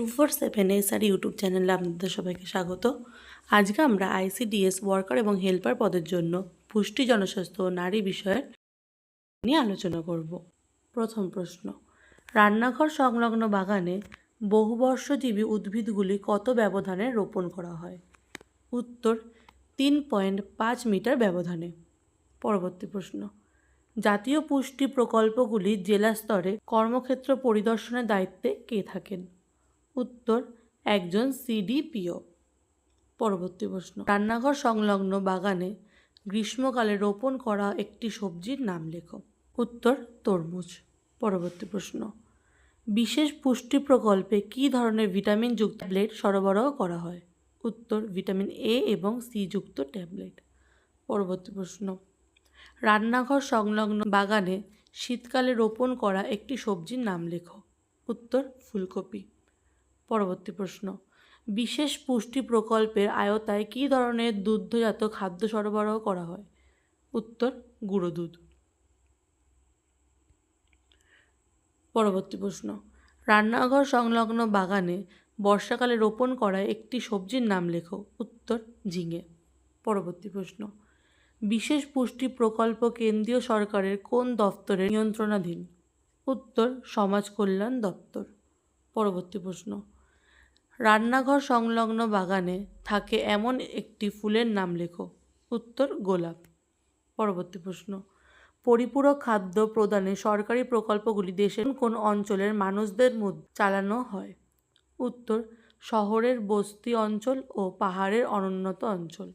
Two four seven S R YouTube চ্যানেলে আপনাদের সবাইকে স্বাগত। আজকে আমরা আইসিডিএস ওয়ার্কার এবং হেল্পার পদের জন্য পুষ্টি জনস্বাস্থ্য ও নারী বিষয়ের নিয়ে আলোচনা করব। প্রথম প্রশ্ন, রান্নাঘর সংলগ্ন বাগানে বহুবর্ষজীবী উদ্ভিদগুলি কত ব্যবধানে রোপণ করা হয়? উত্তর, তিন পয়েন্ট পাঁচ মিটার ব্যবধানে। পরবর্তী প্রশ্ন, জাতীয় পুষ্টি প্রকল্পগুলি জেলা স্তরে কর্মক্ষেত্র পরিদর্শনের দায়িত্বে কে থাকেন? উত্তর, একজন সিডিপিও পরবর্তী প্রশ্ন। রান্নাঘর সংলগ্ন বাগানে গ্রীষ্মকালে রোপণ করা একটি সবজির নাম লেখো। উত্তর, তরমুজ। পরবর্তী প্রশ্ন। বিশেষ পুষ্টি প্রকল্পে কী ধরনের ভিটামিনযুক্ত ট্যাবলেট সরবরাহ করা হয়? উত্তর, ভিটামিন এ এবং সি যুক্ত ট্যাবলেট। পরবর্তী প্রশ্ন। রান্নাঘর সংলগ্ন বাগানে শীতকালে রোপণ করা একটি সবজির নাম লেখো। উত্তর, ফুলকপি। পরবর্তী প্রশ্ন। বিশেষ পুষ্টি প্রকল্পের আয়তায় কী ধরনের দুগ্ধজাত খাদ্য সরবরাহ করা হয়? উত্তর, গুঁড়ো দুধ। পরবর্তী প্রশ্ন। রান্নাঘর সংলগ্ন বাগানে বর্ষাকালে রোপণ করা একটি সবজির নাম লেখো। উত্তর, ঝিঙে। পরবর্তী প্রশ্ন। বিশেষ পুষ্টি প্রকল্প কেন্দ্রীয় সরকারের কোন দপ্তরের নিয়ন্ত্রণাধীন? উত্তর, সমাজ কল্যাণ দপ্তর। পরবর্তী প্রশ্ন। রান্নাঘর সংলগ্ন বাগানে থাকে এমন একটি ফুলের নাম লেখো। উত্তর, গোলাপ। পরবর্তী প্রশ্ন। পরিপূরক খাদ্য প্রদানে সরকারি প্রকল্পগুলি দেশের কোন অঞ্চলের মানুষদের মধ্যে চালানো হয়? উত্তর, শহরের বস্তি অঞ্চল ও পাহাড়ের অনুন্নত অঞ্চল।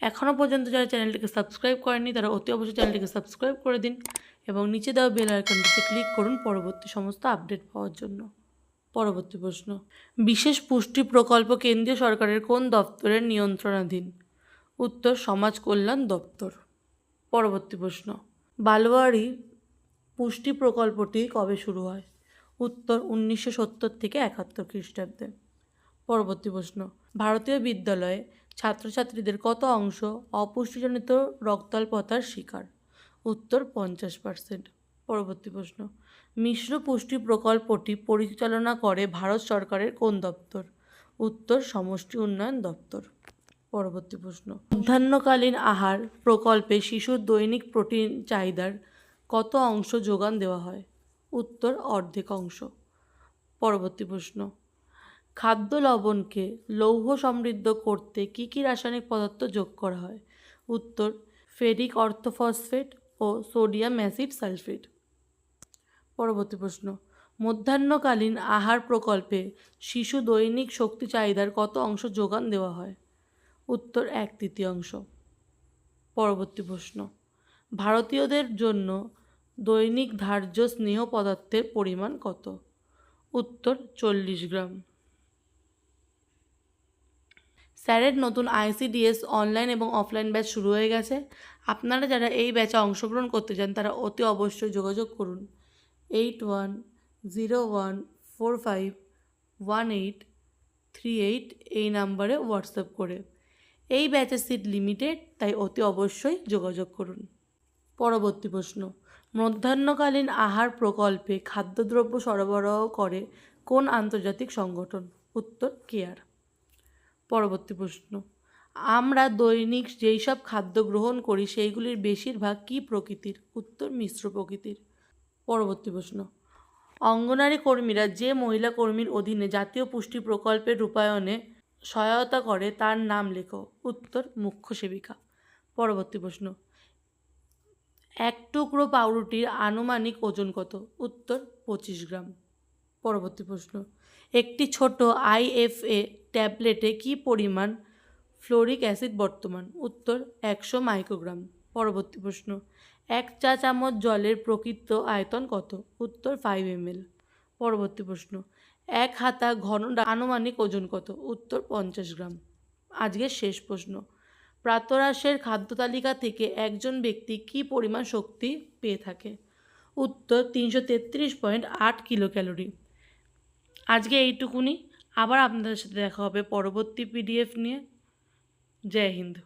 এখনও পর্যন্ত যারা চ্যানেলটিকে সাবস্ক্রাইব করেনি তারা অতি অবশ্যই চ্যানেলটিকে সাবস্ক্রাইব করে দিন এবং নিচে দেওয়া বেল আইকনটিতে ক্লিক করুন পরবর্তী সমস্ত আপডেট পাওয়ার জন্য। পরবর্তী প্রশ্ন। বিশেষ পুষ্টি প্রকল্প কেন্দ্রীয় সরকারের কোন দপ্তরের নিয়ন্ত্রণাধীন? উত্তর, সমাজ কল্যাণ দপ্তর। পরবর্তী প্রশ্ন। বালোয়ারি পুষ্টি প্রকল্পটি কবে শুরু হয়? উত্তর, উনিশশো সত্তর থেকে একাত্তর খ্রিস্টাব্দে। পরবর্তী প্রশ্ন। ভারতীয় বিদ্যালয়ে ছাত্রছাত্রীদের কত অংশ অপুষ্টিজনিত রক্তাল্পতার শিকার? উত্তর, পঞ্চাশ পার্সেন্ট। পরবর্তী প্রশ্ন। মিশ্র পুষ্টি প্রকল্পটি পরিচালনা করে ভারত সরকারের কোন দপ্তর? উত্তর, সমষ্টি উন্নয়ন দপ্তর। পরবর্তী প্রশ্ন। মধ্যাহ্নকালীন আহার প্রকল্পে শিশুর দৈনিক প্রোটিন চাহিদার কত অংশ যোগান দেওয়া হয়? উত্তর, অর্ধেক অংশ। পরবর্তী প্রশ্ন। খাদ্য লবণকে লৌহ সমৃদ্ধ করতে কী কী রাসায়নিক পদার্থ যোগ করা হয়? উত্তর, ফেরিক অর্থোফসফেট ও সোডিয়াম অ্যাসিড সালফেট। পরবর্তী প্রশ্ন। মধ্যাহ্নকালীন আহার প্রকল্পে শিশু দৈনিক শক্তি চাহিদার কত অংশ যোগান দেওয়া হয়? উত্তর, এক তৃতীয়াংশ। পরবর্তী প্রশ্ন। ভারতীয়দের জন্য দৈনিক ধার্য স্নেহ পদার্থের পরিমাণ কত? উত্তর, চল্লিশ গ্রাম। স্যারের নতুন আইসিডিএস অনলাইন এবং অফলাইন ব্যাচ শুরু হয়ে গেছে। আপনারা যারা এই ব্যাচে অংশগ্রহণ করতে চান, তারা অতি অবশ্যই যোগাযোগ করুন। Eight one zero one four five one eight three eight এই নাম্বারে হোয়াটসঅ্যাপ করে। এই ব্যাচের সিট লিমিটেড তাই অতি অবশ্যই যোগাযোগ করুন। পরবর্তী প্রশ্ন, মধ্যাহ্নকালীন আহার প্রকল্পে খাদ্যদ্রব্য সরবরাহ করে কোন আন্তর্জাতিক সংগঠন? উত্তর, কেয়ার। পরবর্তী প্রশ্ন, আমরা দৈনিক যেই সব খাদ্য গ্রহণ করি, সেইগুলির বেশিরভাগ কী প্রকৃতির? উত্তর, মিশ্র প্রকৃতির। পরবর্তী প্রশ্ন। অঙ্গনারী কর্মীরা যে মহিলা কর্মীর অধীনে জাতীয় পুষ্টি প্রকল্পের রূপায়ণে সহায়তা করে তার নাম লেখো। উত্তর, মুখ্য সেবিকা। পরবর্তী প্রশ্ন। এক টুকরো পাউরুটির আনুমানিক ওজন কত? উত্তর, পঁচিশ গ্রাম। পরবর্তী প্রশ্ন। একটি ছোট আইএফএ ট্যাবলেটে কি পরিমাণ ফ্লোরিক অ্যাসিড বর্তমান? উত্তর, একশো মাইক্রোগ্রাম। পরবর্তী প্রশ্ন। এক চা চামচ জলের প্রকৃত আয়তন কত? উত্তর ফাইভ এমএল পরবর্তী প্রশ্ন, এক হাতা ঘন আনুমানিক ওজন কত? উত্তর পঞ্চাশ গ্রাম। আজকের শেষ প্রশ্ন, প্রাতরাশের খাদ্য তালিকা থেকে একজন ব্যক্তি কী পরিমাণ শক্তি পেয়ে থাকে? উত্তর, তিনশো তেত্রিশ পয়েন্ট আট কিলো ক্যালোরি আজকে এইটুকুনি। আবার আপনাদের সাথে দেখা হবে পরবর্তী পিডিএফ নিয়ে। জয় হিন্দ।